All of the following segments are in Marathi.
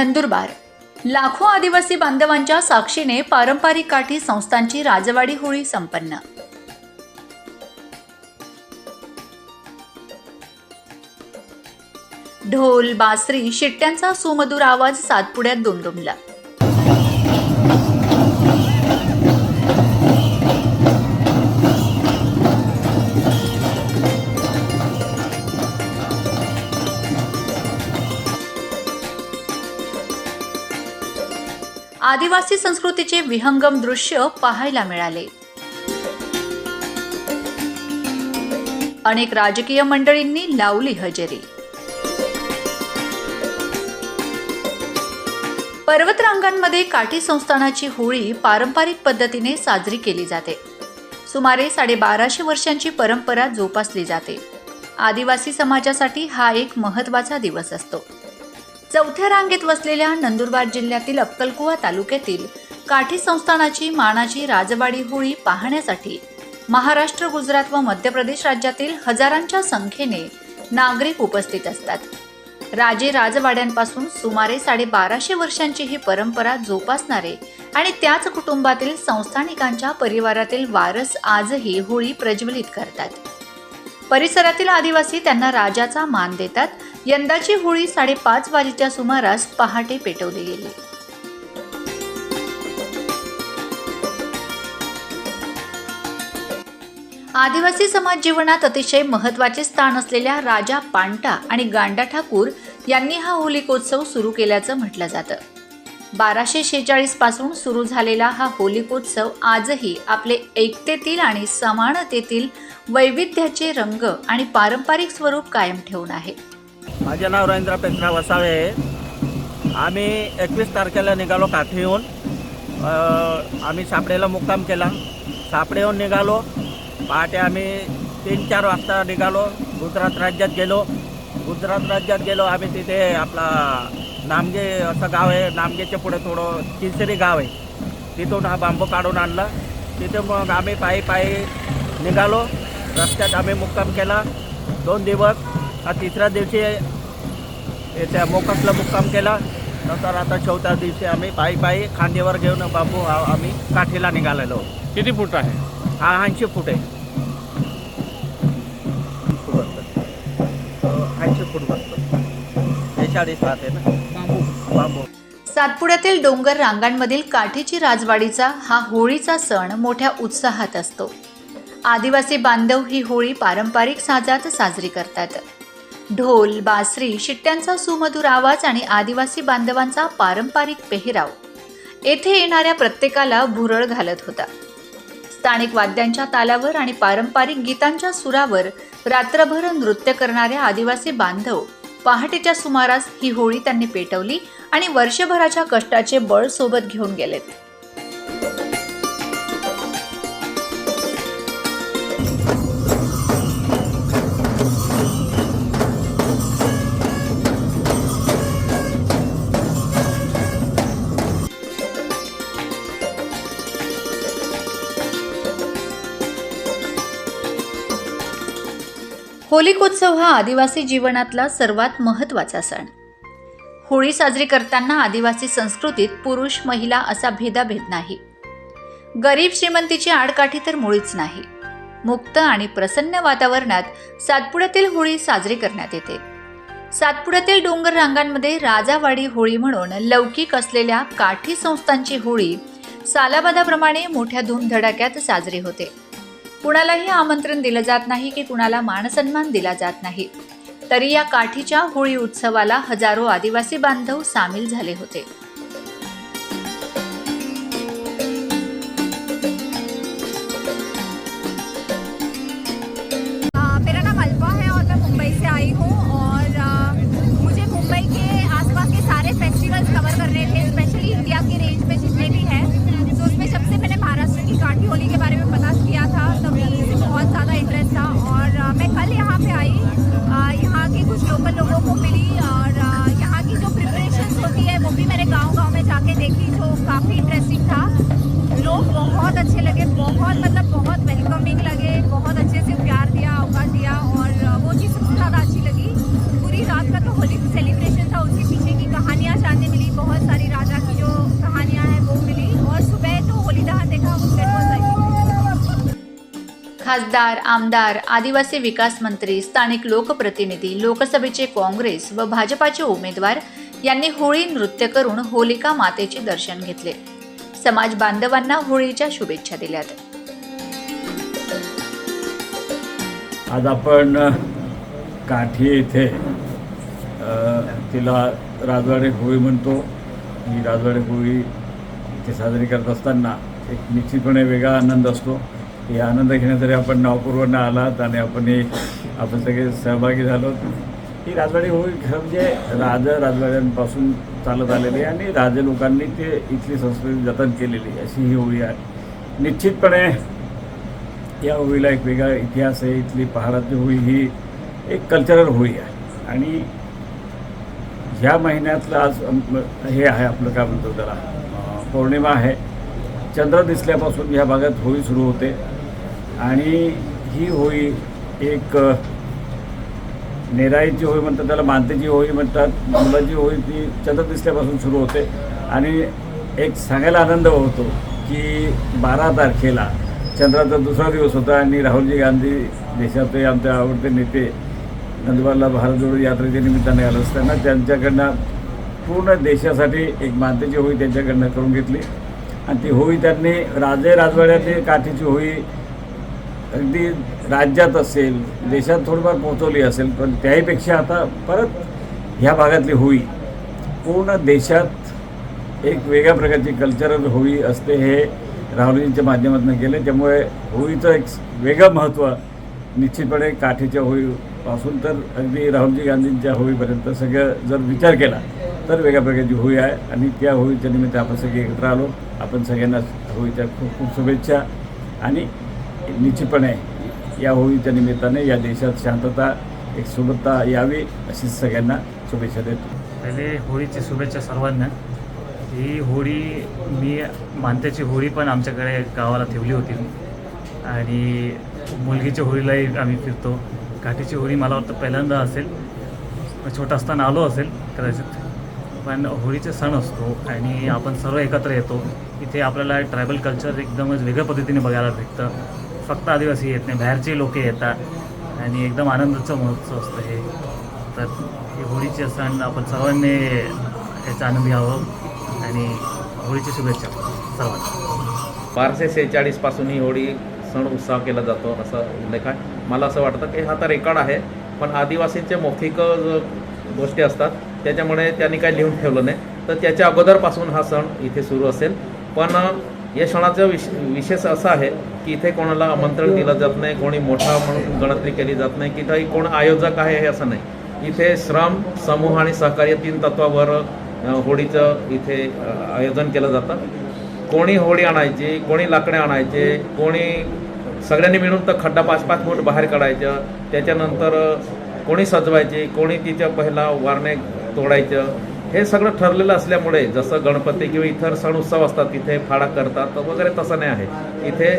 नंदुरबार. लाखो आदिवासी बांधवांच्या साक्षीने पारंपरिक काठी संस्थांची राजवाडी होळी संपन्न. ढोल बासरी शिट्ट्यांचा सुमधुर आवाज सातपुड्यात दुमदुमला. आदिवासी संस्कृतीचे विहंगम दृश्य पाहायला मिळाले. अनेक राजकीय मंडळींनी लावली हजेरी. पर्वतरांगांमध्ये काठी संस्थानाची होळी पारंपरिक पद्धतीने साजरी केली जाते. सुमारे साडेबाराशे वर्षांची परंपरा जोपासली जाते. आदिवासी समाजासाठी हा एक महत्त्वाचा दिवस असतो. चौथ्या रांगेत वसलेल्या नंदुरबार जिल्ह्यातील अक्कलकुवा तालुक्यातील काठी संस्थानाची मानाची राजवाडी होळी पाहण्यासाठी महाराष्ट्र गुजरात व मध्य प्रदेश राज्यातील हजारांच्या संख्येने नागरिक उपस्थित असतात. राजे राजवाड्यांपासून सुमारे साडेबाराशे वर्षांची ही परंपरा जोपासणारे आणि त्याच कुटुंबातील संस्थानिकांच्या परिवारातील वारस आजही होळी प्रज्वलित करतात. परिसरातील आदिवासी त्यांना राजाचा मान देतात यंदाची होळी साडेपाच वाजेच्या सुमारास पहाटे पेटवली गेली. आदिवासी समाज जीवनात अतिशय महत्त्वाचे स्थान असलेल्या राजा पांटा आणि गांडा ठाकूर यांनी हा होलिकोत्सव सुरू केल्याचं म्हटलं जातं. बाराशे शेचाळीसपासून सुरू झालेला हा होलिकोत्सव आजही आपले एकतेतील आणि समानतेतील वैविध्याचे रंग आणि पारंपरिक स्वरूप कायम ठेवून आहे. माझे नाव रवींद्र पेंद्रा वसावे आहे. आम्ही एकवीस तारखेला निघालो काठीहून. आम्ही सापडेला मुक्काम केला. सापडेहून निघालो. पहाटे आम्ही तीन चार वाजता निघालो. गुजरात राज्यात गेलो. गुजरात राज्यात गेलो. आम्ही तिथे आपला नामगे असं गाव आहे. नामगेच्या पुढे थोडं किसरी गाव आहे. तिथून हा बांबू काढून आणला. तिथे मग आम्ही पायी पायी निघालो. रस्त्यात आम्ही मुक्काम केला. दोन दिवस हा तिसऱ्या दिवशी त्या मोकातला मुक्काम केला. नंतर आता चौथ्या दिवशी आम्ही पायी पायी खांद्यावर घेऊन बांबू हा आम्ही काठीला निघालेलो. किती फूट आहे? हा ऐंशी फूट आहे. बसतं ऐंशी फूट बसतं. बेचाळीस राहते ना? बांबू. सातपुड्यातील डोंगर रांगांमधील काठीची राजवाडीचा हा होळीचा सण मोठ्या उत्साहात असतो. आदिवासी बांधव ही होळी पारंपरिक साजात साजरी करतात. ढोल बासरी शिट्ट्यांचा सुमधुर आवाज आणि आदिवासी बांधवांचा पारंपरिक पेहराव. येथे येणाऱ्या प्रत्येकाला भुरळ घालत होता. स्थानिक वाद्यांच्या तालावर आणि पारंपरिक गीतांच्या सुरावर रात्रभर नृत्य करणाऱ्या आदिवासी बांधव पहाटेच्या सुमारास ही होळी त्यांनी पेटवली आणि वर्षभराच्या कष्टाचे बळ सोबत घेऊन गेलेत. होलिकोत्सव हा आदिवासी जीवनातला सर्वात महत्त्वाचा सण. होळी साजरी करताना आदिवासी संस्कृतीत पुरुष महिला असा भेदाभेद नाही. गरीब श्रीमंतीची आडकाठी तर मुळीच नाही. मुक्त आणि प्रसन्न वातावरणात सातपुड्यातील होळी साजरी करण्यात येते. सातपुड्यातील डोंगर रांगांमध्ये राजावाडी होळी म्हणून लौकिक असलेल्या काठी संस्थांची होळी सालाबादाप्रमाणे मोठ्या धूमधडाक्यात साजरी होते. कुणालाही आमंत्रण दिलं जात नाही की कुणाला मानसन्मान दिला जात नाही. तरी या काठीच्या होळी उत्सवाला हजारो आदिवासी बांधव सामील झाले होते. खासदार आमदार आदिवासी विकास मंत्री स्थानिक लोकप्रतिनिधी लोकसभेचे काँग्रेस व भाजपाचे उमेदवार यांनी होळी नृत्य करून होलिका मातेचे दर्शन घेतले. समाज बांधवांना होळीच्या शुभेच्छा दिल्यात. आज आपण काठी येथे तिला राजवाडे होळी म्हणतो. ही राजवाडे होळी इथे साजरी करत असताना एक निश्चितपणे वेगळा आनंद असतो. हे आनंद घेण्यासाठी आपण नावपूर्वनं आलात आणि आपण हे आपण सगळे सहभागी झालो. ही राजवाडी होळी खरं म्हणजे राज राजवाड्यांपासून चालत आलेली आहे आणि राजे लोकांनी ते इथली संस्कृती जतन केलेली अशी ही होळी आहे. निश्चितपणे या होळीला एक वेगळा इतिहास आहे. इथली पहाडातली होळी ही एक कल्चरल होळी आहे. आणि ह्या महिन्यातलं आज हे आहे आपलं काय म्हणतो त्याला? पौर्णिमा आहे. चंद्र दिसल्यापासून ह्या भागात होळी सुरू होते. आणि ही होळी एक नेराईची होळी म्हणतात त्याला मानतेची होळी म्हणतात मुलाची होळी ती चंद्र दिसल्यापासून सुरू होते. आणि एक सांगायला आनंद होतो की बारा तारखेला चंद्राचा दुसरा दिवस होता आणि राहुलजी गांधी देशाचे आमचे आवडते नेते नंदुरबारला भारत जोडो यात्रेच्या निमित्ताने आलं असताना त्यांच्याकडनं पूर्ण देशासाठी एक मानतेची होळी त्यांच्याकडनं करून घेतली. आणि ती होळी त्यांनी राजे राजवाड्यातील काठीची होळी अगदी राज्यात असेल देशात थोडीफार पोहोचवली असेल पण त्याहीपेक्षा आता परत ह्या भागातली होळी पूर्ण देशात एक वेगळ्या प्रकारची कल्चरल होळी असते हे राहुलजींच्या माध्यमातून केले. त्यामुळे होळीचं एक वेगळं महत्त्व निश्चितपणे काठीच्या होळीपासून तर अगदी राहुलजी गांधींच्या होळीपर्यंत सगळं जर विचार केला तर वेगळ्या प्रकारची होळी आहे. आणि त्या होळीच्या निमित्त आपण सगळे एकत्र आलो. आपण सगळ्यांना होळीच्या खूप खूप शुभेच्छा. आणि निश्चितपणे या होळीच्या निमित्ताने या देशात शांतता एक सुबत्ता यावी अशी सगळ्यांना शुभेच्छा देतो. पहिले होळीची शुभेच्छा सर्वांना. ही होळी मी मानत्याची होळी पण आमच्याकडे गावाला ठेवली होती. आणि मुलगीच्या होळीलाही आम्ही फिरतो. काठीची होळी मला वाटतं पहिल्यांदा असेल. छोटा असताना आलो असेल कदाचित. पण होळीचा सण असतो आणि आपण सर्व एकत्र येतो. इथे आपल्याला ट्रायबल कल्चर एकदमच वेगळ्या पद्धतीने बघायला भेटतं. फक्त आदिवासी येत नाही बाहेरचे लोक येतात आणि एकदम आनंदाचं महोत्सव असतं हे. तर हे होळीचे सण आपण सर्वांनी याचा आनंद घ्यावं आणि होळीची शुभेच्छा सर्वांना. बाराशे सेहेचाळीसपासून ही होळी सण उत्साह केला जातो असं उल्लेख आहे. मला असं वाटतं की हा तर रेकॉर्ड आहे पण आदिवासींचे मौखिक गोष्टी असतात त्याच्यामुळे त्यांनी काही लिहून ठेवलं नाही. तर त्याच्या अगोदरपासून हा सण इथे सुरू असेल. पण या क्षणाचा विश विशेष असा आहे की इथे कोणाला आमंत्रण दिलं जात नाही कोणी मोठा म्हणून गणतरी केली जात नाही की काही कोण आयोजक आहे हे असं नाही. इथे श्रम समूह आणि सहकार्य तीन तत्वावर होळीचं इथे आयोजन केलं जातं. कोणी होळी आणायची कोणी लाकडे आणायचे कोणी सगळ्यांनी मिळून तर खड्डा पाच पाच फूट बाहेर काढायचं त्याच्यानंतर कोणी सजवायचे कोणी तिच्या पहिला वारणे तोडायचं हे सगळं ठरलेलं असल्यामुळे जसं गणपती किंवा इतर सण उत्सव असतात तिथे फाडा करतात वगैरे तसं नाही आहे. इथे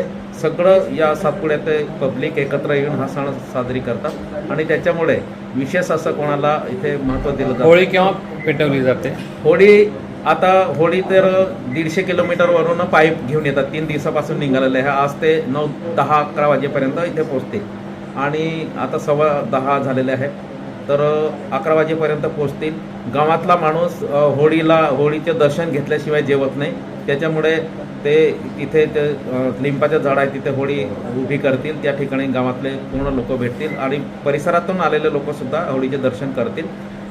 सगळं या सातपुड्यात पब्लिक एकत्र येऊन हा सण साजरी करतात आणि त्याच्यामुळे विशेष असं कोणाला इथे महत्त्व दिलं जातं होळी केव्हा पेटवली जाते? होळी आता होळी तर दीडशे किलोमीटरवरून पाईप घेऊन येतात. तीन दिवसापासून निघालेले आहे. आज ते नऊ दहा अकरा वाजेपर्यंत इथे पोचते आणि आता सव्वा दहा झालेले आहे. तर अकरा वाजेपर्यंत पोचतील गावातला माणूस होळीला होळीचे दर्शन घेतल्याशिवाय जेवत नाही. त्याच्यामुळे ते तिथे ते अ, लिंबाचं झाड आहे तिथे होळी उभी करतील. त्या ठिकाणी गावातले पूर्ण लोक भेटतील आणि परिसरातून आलेले लोकसुद्धा होळीचे दर्शन करतील.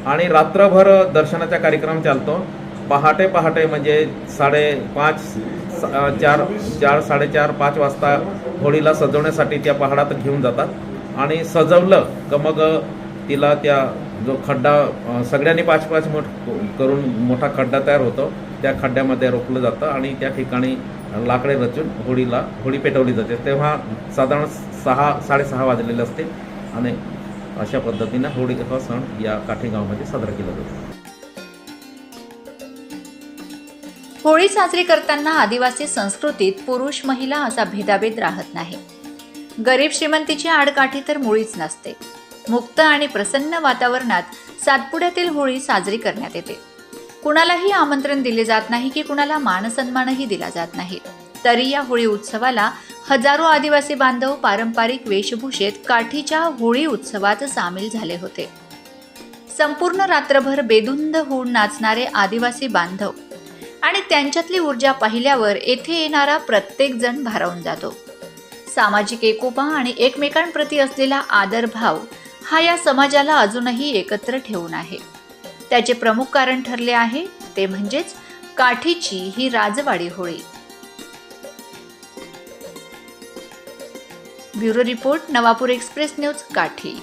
आणि रात्रभर दर्शनाचा कार्यक्रम चालतो. पहाटे पहाटे म्हणजे साडेपाच चार चार साडेचार पाच वाजता होळीला सजवण्यासाठी त्या पहाडात घेऊन जातात. आणि सजवलं का मग तिला त्या जो खड्डा सगळ्यांनी पाच पाच मोठ करून मोठा खड्डा तयार होतो. त्या खड्ड्यामध्ये रोखलं जातं आणि त्या ठिकाणी लाकडे रचून होळीला होळी पेटवली जाते. तेव्हा साधारण सहा साडेसहा वाजलेले असते आणि अशा पद्धतीनं होळी हा सण या काठेगावमध्ये साजरा केला जातो. होळी साजरी करताना आदिवासी संस्कृतीत पुरुष महिला असा भेदाभेद राहत नाही. गरीब श्रीमंतीची आडकाठी तर मुळीच नसते. मुक्त आणि प्रसन्न वातावरणात सातपुड्यातील होळी साजरी करण्यात येते. कुणालाही आमंत्रण दिले जात नाही की कुणाला मानसन्मानही दिला जात नाही. तरी या होळी उत्सवाला हजारो आदिवासी बांधव पारंपरिक वेशभूषेत काठीच्या होळी उत्सवात सामील झाले होते. संपूर्ण रात्रभर बेधुंद होऊन नाचणारे आदिवासी बांधव आणि त्यांच्यातली ऊर्जा पाहिल्यावर येथे येणारा प्रत्येक जण भारावून जातो. सामाजिक एकोपा आणि एकमेकांप्रती असलेला आदरभाव हा या समाजाला अजूनही एकत्र ठेवून आहे. त्याचे प्रमुख कारण ठरले आहे ते म्हणजेच काठीची ही राजवाडी Holi. Bureau report Navapur express news Kathi.